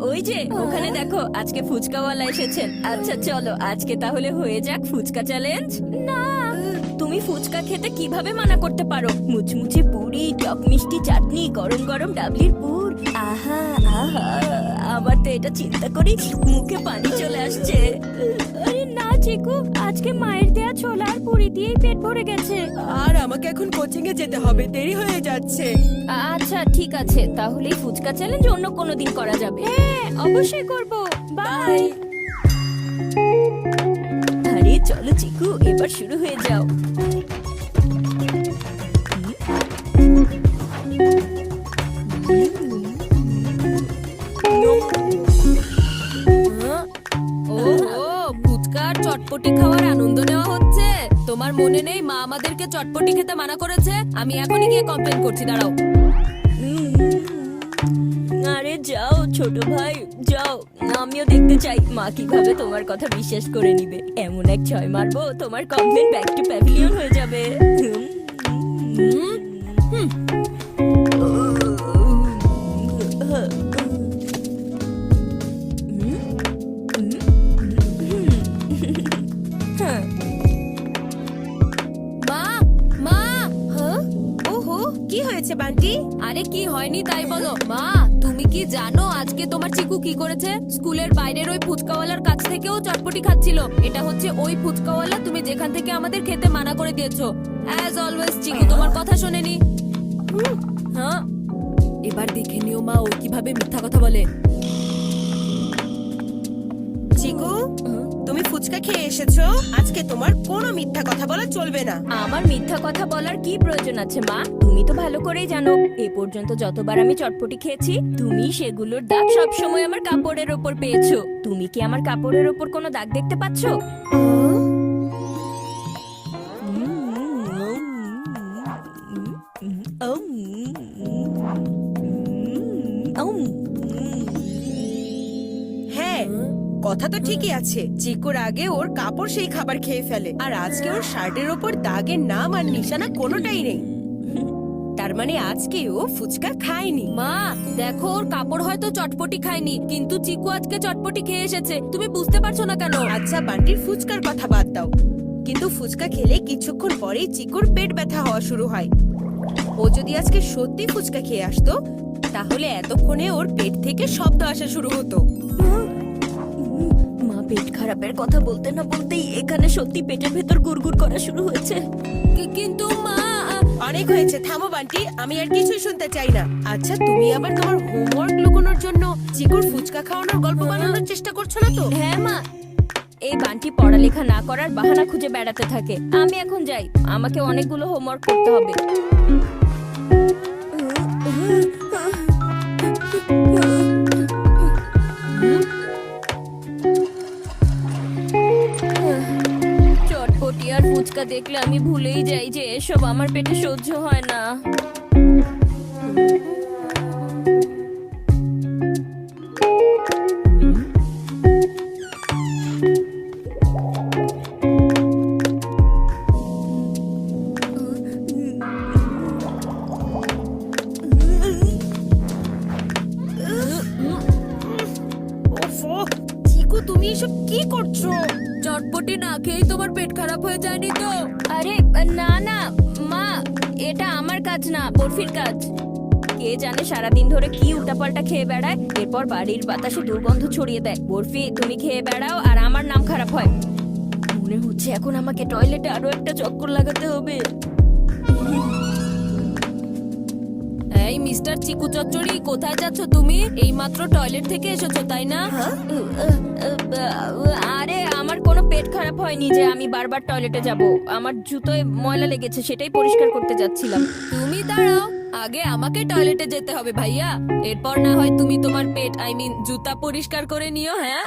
ওই যে, ওখানে দেখো, আজকে ফুচকাওয়ালা এসেছেন। আচ্ছা চলো, আজকে তাহলে হয়ে যাক ফুচকা চ্যালেঞ্জ না তুমি ফুচকা খেতে কীভাবে মানা করতে পারো? মুচমুচে পুরি টক মিষ্টি চাটনি গরম গরম ডাবলির পুর। আহা আহা আমার তো এটা চিন্তা করি মুখে পানি চলে আসছে। আরে না চিকু আজকে মায়ের দেয়া ছোলা আর পুরি দিয়েই পেট ভরে গেছে। আর আমাকে এখন কোচিং এ যেতে হবে দেরি হয়ে যাচ্ছে। আচ্ছা ঠিক আছে তাহলে ফুচকা চ্যালেঞ্জ অন্য কোনো দিন করা যাবে। হ্যাঁ অবশ্যই করব। বাই। চলো চিকু, এবার শুরু হয়ে যাও। চটপটি খাওয়ার আনন্দ নেওয়া হচ্ছে। তোমার মনে নেই মা আমাদেরকে চটপটি খেতে মানা করেছে? আমি এখনই গিয়ে কমপ্লেন করছি, দাঁড়াও। আরে যাও, ছোট ভাই, যাও। আমিও দেখতে চাই। মা কীভাবে তোমার কথা বিশ্বাস করে নিবে? এমন এক ছয় মারবো, তোমার কমপ্লেন ব্যাক টু প্যাভিলিয়ন হয়ে তাই বলো। মা, তুমি কি জানো আজকে তোমার চিকু কি করেছে? স্কুলের বাইরের ওই ফুচকাওয়ালার কাছ থেকেও চটপটি খাচ্ছিল। এটা হচ্ছে ওই ফুচকাওয়ালা তুমি যেখান থেকে আমাদের খেতে মানা করে দিয়েছ। অ্যাজ অলওয়েজ চিকু, তোমার কথা শোনেনি। হ্যাঁ। এবার দেখে নিও মা, ও কীভাবে মিথ্যা কথা বলে। চিকু, তুমি ফুচকা খেয়ে এসেছ? আজকে তোমার কোনো মিথ্যা কথা বলা চলবে না। আমার মিথ্যা কথা বলার কি প্রয়োজন আছে, মা? তুমি তো ভালো করেই জানো। এ পর্যন্ত যতবার আমি চটপটি খেয়েছি, তুমি সেগুলোর দাগ সব সময় আমার কাপড়ের ওপর পেয়েছ। তুমি কি আমার কাপড়ের ওপর কোনো দাগ দেখতে পাচ্ছো? কথা তো ঠিকই আছে। চিকুর আগে ওর কাপড় সেই খাবার খেয়ে ফেলে আর আজকে ওর শার্টের ওপর দাগের নাম আর নিশানা কোনোটাই নেই। তার মানে আজকে ও ফুচকা খায়নি। মা দেখো ওর কাপড় হয়তো চটপটি খায়নি কিন্তু চিকু আজকে চটপটি খেয়ে এসেছে। তুমি বুঝতে পারছ না কেন? আচ্ছা বান্টির ফুচকার কথা বাদ দাও। কিন্তু ফুচকা খেলে কিছুক্ষণ পরেই চিকুর পেট ব্যথা হওয়া শুরু হয়। ও যদি আজকে সত্যি ফুচকা খেয়ে আসতো তাহলে এতক্ষণে ওর পেট থেকে শব্দ আসা শুরু হতো। পেট খারাপের কথা বলতে না বলতেই এখানে সত্যি পেটের ভেতর গুড়গুড় করা শুরু হয়েছে। কিন্তু মা? অনেক হয়েছে। থামো বান্টি আমি আর কিছুই শুনতে চাই না। আচ্ছা তুমি আবার তোমার হোমওয়ার্ক লুকোনোর জন্য চিকুর ফুচকা খাওয়ানোর গল্প বানানোর চেষ্টা করছ না তো? হ্যাঁ মা। এই বান্টি পড়ালেখা না করার বাহানা খুঁজে বেড়াতে থাকে। আমি এখন যাই। আমাকে অনেকগুলো হোমওয়ার্ক করতে হবে। ফুচকা দেখলে আমি ভুলেই যাই যে এসব আমার পেটে সহ্য হয় না। তুমি এসব কি করছ? চটপটি না খেয়েই তোমার পেট খারাপ হয়ে যায়নি তো? আরে, না না, মা, এটা আমার কাজ না, বরফির কাজ। কে জানে সারাদিন ধরে কি উল্টাপাল্টা খেয়ে বেড়ায়, এরপর বাড়ির বাতাসে দুর্গন্ধ ছড়িয়ে দেয়। বরফি, তুমি খেয়ে বেড়াও আর আমার নাম খারাপ হয়। মনে হচ্ছে এখন আমাকে টয়লেটে আরও একটা চক্কর লাগাতে হবে। মিস্টার চিকু চচ্চড়ি কোথায় যাচ্ছ তুমি? এই মাত্র টয়লেট থেকে এসেছ তাই না? আরে আমার কোনো পেট খারাপ হয়নি যে আমি বারবার টয়লেটে যাব। আমার জুতোয় ময়লা লেগেছে সেটাই পরিষ্কার করতে যাচ্ছিলাম। তুমি দাঁড়াও আগে আমাকে টয়লেটে যেতে হবে ভাইয়া। এরপর না হয় তুমি তোমার পেট আই মিন জুতা পরিষ্কার করে নিও হ্যাঁ?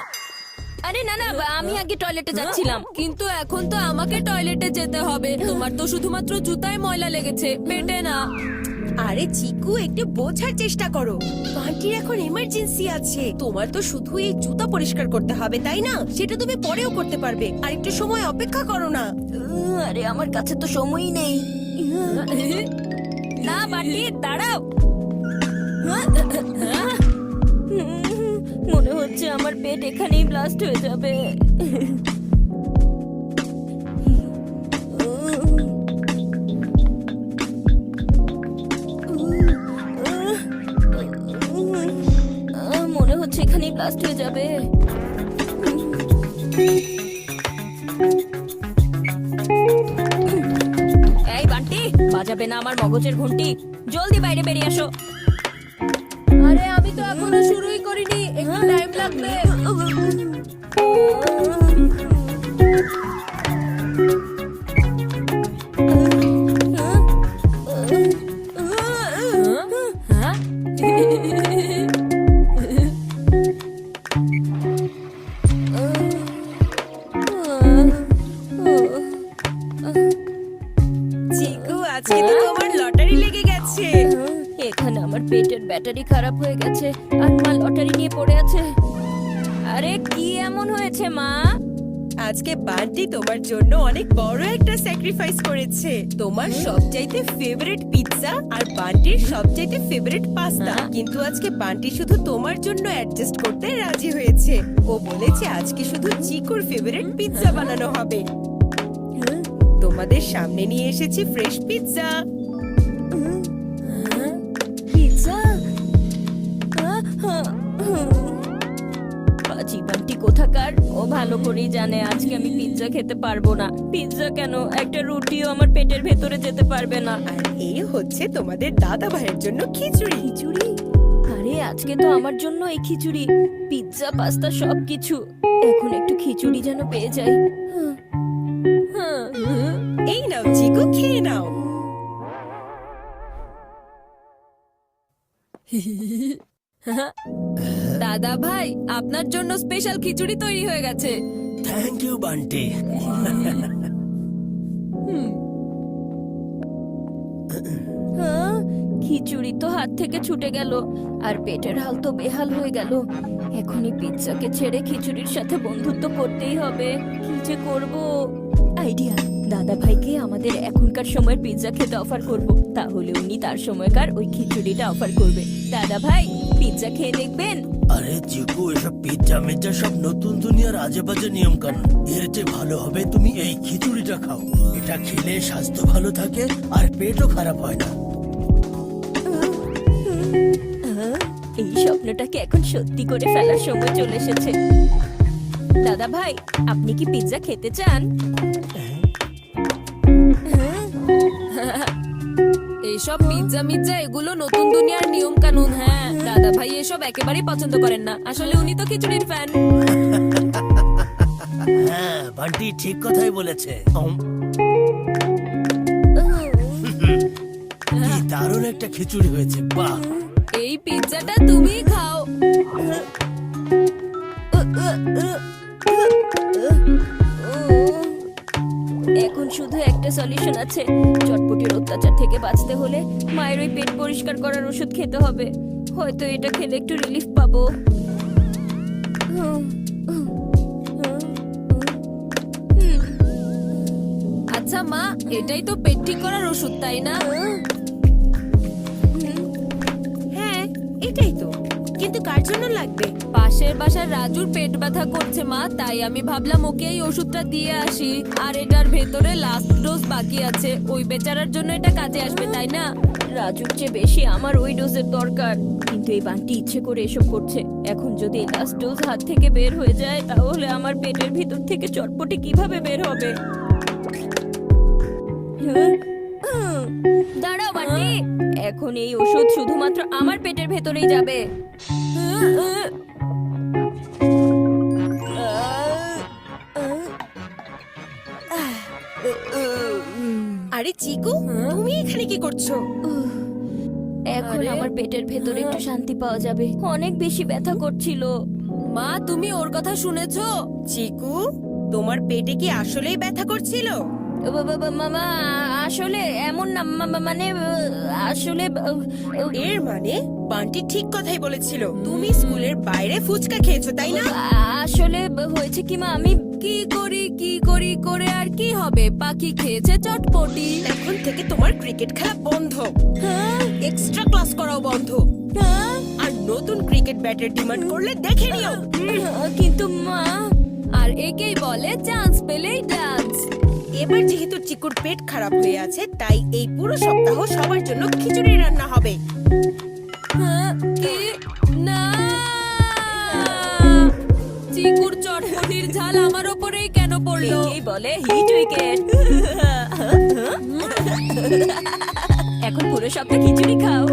আরে না না আমি আগে টয়লেটে যাচ্ছিলাম। কিন্তু এখন তো আমাকে টয়লেটে যেতে হবে। তোমার তো শুধুমাত্র জুতায় ময়লা লেগেছে পেটে না। আরে চিকু একটু বোঝার চেষ্টা করো। বান্টির এখন এমার্জেন্সি আছে। তোমার তো শুধু এই জুতা পরিষ্কার করতে হবে তাই না? সেটা তুমি পরেও করতে পারবে। আর একটু সময় অপেক্ষা করো না। আরে আমার কাছে তো সময়ই নেই। না বাটি দাঁড়াও। মনে হচ্ছে আমার পেট এখানেই ব্লাস্ট হয়ে যাবে। ব্লাস্ট হয়ে যাবে। এই বান্টি বাজাবে না আমার মগজের ঘন্টি জলদি বাইরে বেরিয়ে আসো। আরে আমি তো এখনও শুরুই করিনি। একটু টাইম লাগবে। চিকু তোমার লটারি লেগে গেছে। এখানে আমার পেটের ব্যাটারি খারাপ হয়ে গেছে আর মা লটারি নিয়ে পড়ে আছে। আরে কি এমন হয়েছে মা? আজকে বান্টি তোমার জন্য অনেক বড় একটা স্যাক্রিফাইস করেছে। তোমার সবচাইতে ফেভারিট পিৎজা আর বান্টির সবচাইতে ফেভারিট পাস্তা হ্যাঁ? কিন্তু আজকে বান্টি শুধু তোমার জন্য অ্যাডজাস্ট করতে রাজি হয়েছে। ও বলেছে আজকে শুধু চিকুর ফেভারিট পিৎজা বানানো হবে। তোমাদের সামনে নিয়ে এসেছি ফ্রেশ পিৎজা পিৎজা পাজি বান্টি কোথাকার? ও ভালো করেই জানে আজকে আমি পিৎজা খেতে পারব না। পিৎজা কেন? একটা রুটিও আমার পেটের ভেতরে যেতে পারবে না। আর এই হচ্ছে তোমাদের দাদা ভাইয়ের জন্য খিচুড়ি। খিচুড়ি? আরে আজকে তো আমার জন্য এই খিচুড়ি। পিৎজা পাস্তা সব কিছু এখন একটু খিচুড়ি যেন পেয়ে যাই। হ্যাঁ, হ্যাঁ, হ্যাঁ। এই নাও চিকু খেয়ে নাও। দাদা ভাই আপনার জন্য স্পেশাল খিচুড়ি তৈরি হয়ে গেছে। থ্যাংক ইউ বান্টি হ্যাঁ, খিচুড়ি তো হাত থেকে ছুটে গেল আর পেটের হাল তো বেহাল হয়ে গেল। এখনই পিৎজাকে ছেড়ে খিচুড়ির সাথে বন্ধুত্ব করতেই হবে। কি যে করব? আইডিয়া দাদা ভাইকে আমাদের এখনকার সময়ের পিৎজা খেতে অফার করব। তাহলে উনি তার সময়কার ওই খিচুড়িটা অফার করবে। দাদা ভাই পিৎজা খেয়ে দেখবেন। আরে চিকু এসব পিজ্জা মিজ্জা সব নতুন দুনিয়ার আজে বাজে নিয়ম কানুন এর চেয়ে ভালো হবে তুমি এই খিচুড়িটা খাও। এটা খেলে স্বাস্থ্য ভালো থাকে আর পেটও খারাপ হয় না। এই স্বপ্নটাকে এখন সত্যি করে ফেলার সময় চলে এসেছে। দাদা ভাই আপনি কি পিৎজা খেতে চান? এইসব পিৎজা মিৎজা এগুলো নতুন দুনিয়ার নিয়ম কানুন হ্যাঁ। দাদা ভাই এসব একেবারেই পছন্দ করেন না। আসলে উনি তো খিচুড়ির ফ্যান হ্যাঁ বান্টি ঠিক কথাই বলেছে। কি দারুণ একটা খিচুড়ি হয়েছে বাহ। এই পিৎজাটা তুমি খাও। শুধু একটা সলিউশন আছে। চটপটির অত্যাচার থেকে বাঁচতে হলে মায়ের ওই পেট পরিষ্কার করার ওষুধ খেতে হবে। হয়তো এটা খেলে একটু রিলিফ পাবো। আচ্ছা মা, এটাই তো পেট ঠিক করার ওষুধ, তাই না? হ্যাঁ এটাই তো। কিন্তু কার জন্য লাগবে? পাশের বাসার রাজুর পেট ব্যথা করছে মা তাই আমি ভাবলাম ওকে এই ওষুধটা দিয়ে আসি। আর এটার ভেতরে লাস্ট ডোজ বাকি আছে। ওই বেচারার জন্য এটা কাজে আসবে তাই না? রাজুর চেয়ে বেশি আমার ওই ডোজের দরকার। কিন্তু এই বান্টি ইচ্ছে করে এসব করছে। এখন যদি এই লাস্ট ডোজ হাত থেকে বের হয়ে যায় তাহলে আমার পেটের ভিতর থেকে চটপটি কীভাবে বের হবে? এখন এই ওষুধ শুধুমাত্র আমার পেটের ভেতরেই যাবে। আরে চিকু তুমি এখানে কি করছ? এখন আমার পেটের ভেতরে একটু শান্তি পাওয়া যাবে। অনেক বেশি ব্যথা করছিল। মা তুমি ওর কথা শুনেছো? চিকু তোমার পেটে কি আসলেই ব্যথা করছিল? মামা আসলে এমন না মানে আসলে এর মানে বান্টি ঠিক কথাই বলেছিল তুমি স্কুলের বাইরে ফুচকা খেয়েছো তাই না? আসলে হয়েছে কি মা আমি কি করি কি করি করে আর কি হবে? পাখি খেয়েছে চটপটি। এখন থেকে তোমার ক্রিকেট খেলা বন্ধ। এক্সট্রা ক্লাস করাও বন্ধ। হ্যাঁ? আর নতুন ক্রিকেট ব্যাটের ডিমান্ড করলে দেখে নিও। কিন্তু মা আর একেই বলে চান্স পেলেই ডান্স এবার যেহেতু চিকুর পেট খারাপ হয়ে আছে তাই এই পুরো সপ্তাহ সবার জন্য খিচুড়ি রান্না হবে। না চিকুর চটপটির ঝাল আমার ওপরেই কেন পড়ল? বলে হিট উইকেট এখন পুরো সপ্তাহ খিচুড়ি খাও।